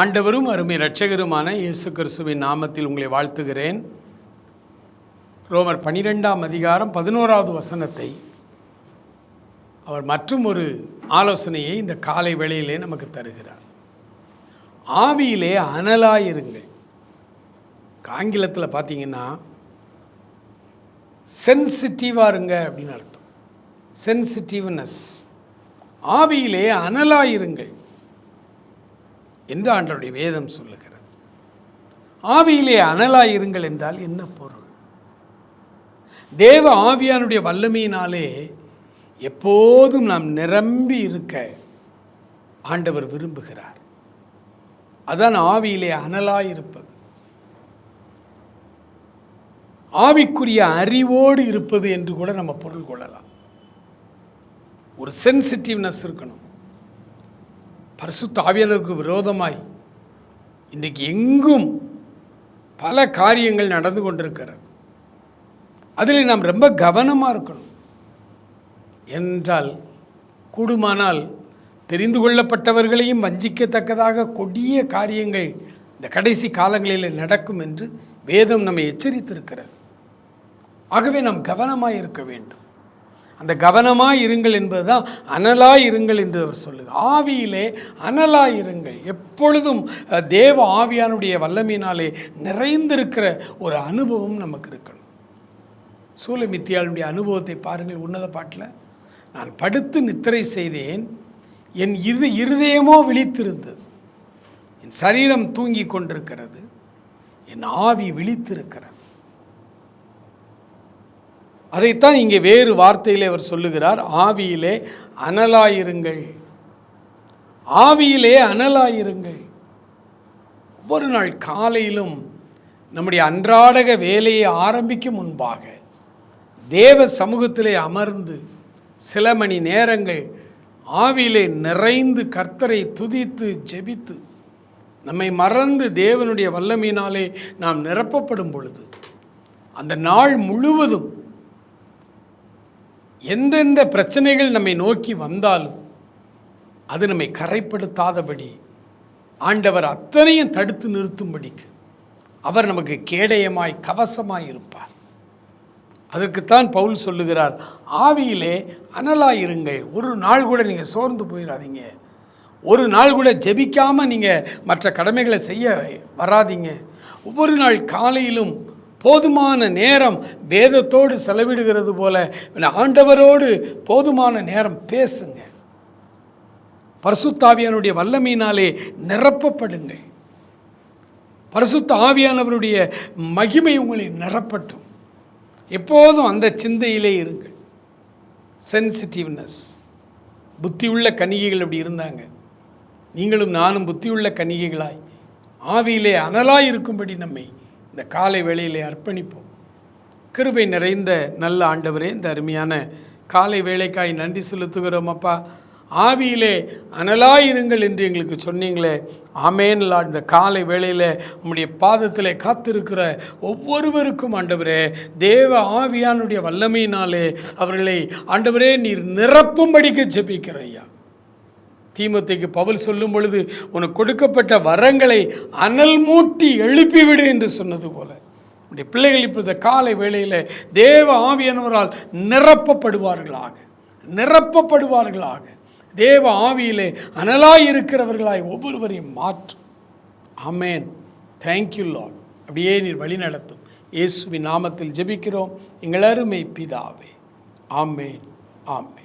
ஆண்டவரும் அருமை இரட்சகருமான இயேசு கிறிஸ்துவின் நாமத்தில் உங்களை வாழ்த்துகிறேன். ரோமர் பனிரெண்டாம் அதிகாரம் பதினோராவது வசனத்தை அவர் மற்றும் ஒரு ஆலோசனையை இந்த காலை வேளையிலே நமக்கு தருகிறார். ஆவியிலே அனலாயிருங்கள். ஆங்கிலத்தில் பார்த்தீங்கன்னா சென்சிட்டிவாக இருங்க அப்படின்னு அர்த்தம். சென்சிட்டிவ்னஸ் ஆவியிலே அனலாயிருங்கள். என்று ஆண்டவருடைய வேதம் சொல்லுகிறது. ஆவியிலே அனலாயிருங்கள் என்றால் என்ன பொருள்? தேவ ஆவியானுடைய வல்லமையினாலே எப்போதும் நாம் நிரம்பி இருக்க ஆண்டவர் விரும்புகிறார். அதான் ஆவியிலே அனலாயிருப்பது. ஆவிக்குரிய அறிவோடு இருப்பது என்று கூட நம்ம பொருள் கொள்ளலாம். ஒரு சென்சிட்டிவ்னஸ் இருக்கணும். பரிசுத்த ஆவியானவருக்கு விரோதமாய் இன்றைக்கு எங்கும் பல காரியங்கள் நடந்து கொண்டிருக்கிறது. அதில் நாம் ரொம்ப கவனமாக இருக்கணும். என்றால் கூடுமானால் தெரிந்து கொள்ளப்பட்டவர்களையும் வஞ்சிக்கத்தக்கதாக கொடிய காரியங்கள் இந்த கடைசி காலங்களில் நடக்கும் என்று வேதம் நம்மை எச்சரித்திருக்கிறது. ஆகவே நாம் கவனமாக இருக்க வேண்டும். அந்த கவனமாக இருங்கள் என்பது தான் அனலாய் இருங்கள் என்று அவர் சொல்லுது. ஆவியிலே அனலாக இருங்கள். எப்பொழுதும் தேவ ஆவியானுடைய வல்லமையினாலே நிறைந்திருக்கிற ஒரு அனுபவம் நமக்கு இருக்கணும். சூலமித்தியாளுடைய அனுபவத்தை பாருங்கள் உன்னத பாட்டில். நான் படுத்து நித்திரை செய்தேன் என் இரு இருதயமோ விழித்திருந்தது. என் சரீரம் தூங்கி கொண்டிருக்கிறது என் ஆவி விழித்திருக்கிறது. அதைத்தான் இங்கே வேறு வார்த்தையிலே அவர் சொல்லுகிறார் ஆவியிலே அனலாயிருங்கள். ஆவியிலே அனலாயிருங்கள். ஒவ்வொரு நாள் காலையிலும் நம்முடைய அன்றாடக வேலையை ஆரம்பிக்கும் முன்பாக தேவ சமூகத்திலே அமர்ந்து சில மணி நேரங்கள் ஆவியிலே நிறைந்து கர்த்தரை துதித்து ஜெபித்து நம்மை மறந்து தேவனுடைய வல்லமையினாலே நாம் நிரப்பப்படும் பொழுது அந்த நாள் முழுவதும் எந்தெந்த பிரச்சனைகள் நம்மை நோக்கி வந்தாலும் அது நம்மை கரைப்படுத்தாதபடி ஆண்டவர் அத்தனையும் தடுத்து நிறுத்தும்படிக்கு அவர் நமக்கு கேடயமாய் கவசமாய் இருப்பார். அதற்குத்தான் பவுல் சொல்லுகிறார் ஆவியிலே அனலாயிருங்கள். ஒரு நாள் கூட நீங்கள் சோர்ந்து போயிடாதீங்க ஒரு நாள் கூட ஜெபிக்காமல் நீங்கள் மற்ற கடமைகளை செய்ய வராதீங்க. ஒவ்வொரு நாள் காலையிலும் போதுமான நேரம் வேதத்தோடு செலவிடுகிறது போல. ஆண்டவரோடு போதுமான நேரம் பேசுங்க. பரிசுத்தாவியானுடைய வல்லமையினாலே நிரப்பப்படுங்கள். பரிசுத்த ஆவியானவருடைய மகிமை உங்களை நிரப்பட்டும். எப்போதும் அந்த சிந்தையிலே இருங்கள். சென்சிட்டிவ்னஸ் புத்தியுள்ள கன்னிகைகள் அப்படி இருந்தாங்க. நீங்களும் நானும் புத்தியுள்ள கன்னிகைகளாய். ஆவியிலே அனலாய் இருக்கும்படி நம்மை இந்த காலை வேளையிலே அர்ப்பணிப்போம். கிருபை நிறைந்த நல்ல ஆண்டவரே இந்த அருமையான காலை வேலைக்காய் நன்றி செலுத்துகிறோம் அப்பா. ஆவியிலே அனலாயிருங்கள் என்று எங்களுக்கு சொன்னீங்களே. ஆமேன். இந்த காலை வேளையில் உம்முடைய பாதத்தில் காத்திருக்கிற ஒவ்வொருவருக்கும் ஆண்டவரே தேவ ஆவியானுடைய வல்லமையினாலே அவர்களை ஆண்டவரே நீர் நிரப்பும்படிக்கு ஜெபிக்கிற ஐயா. தீமத்தைக்கு பவுல் சொல்லும் பொழுது உனக்கு கொடுக்கப்பட்ட வரங்களை அனல் மூட்டி எழுப்பிவிடு என்று சொன்னது போல. உடைய பிள்ளைகள் இப்பொழுது இந்த காலை வேளையில் தேவ ஆவியானவரால் நிரப்பப்படுவார்களாக. நிரப்பப்படுவார்களாக. தேவ ஆவியிலே அனலாய் இருக்கிறவர்களாய் ஒவ்வொருவரையும் மாற்றும் ஆமேன். தேங்க்யூ லார்ட் அப்படியே நீர் வழி நடத்தும். இயேசுவின் நாமத்தில் ஜெபிக்கிறோம். எங்கள் அருமை பிதாவே. ஆமேன். ஆமேன்.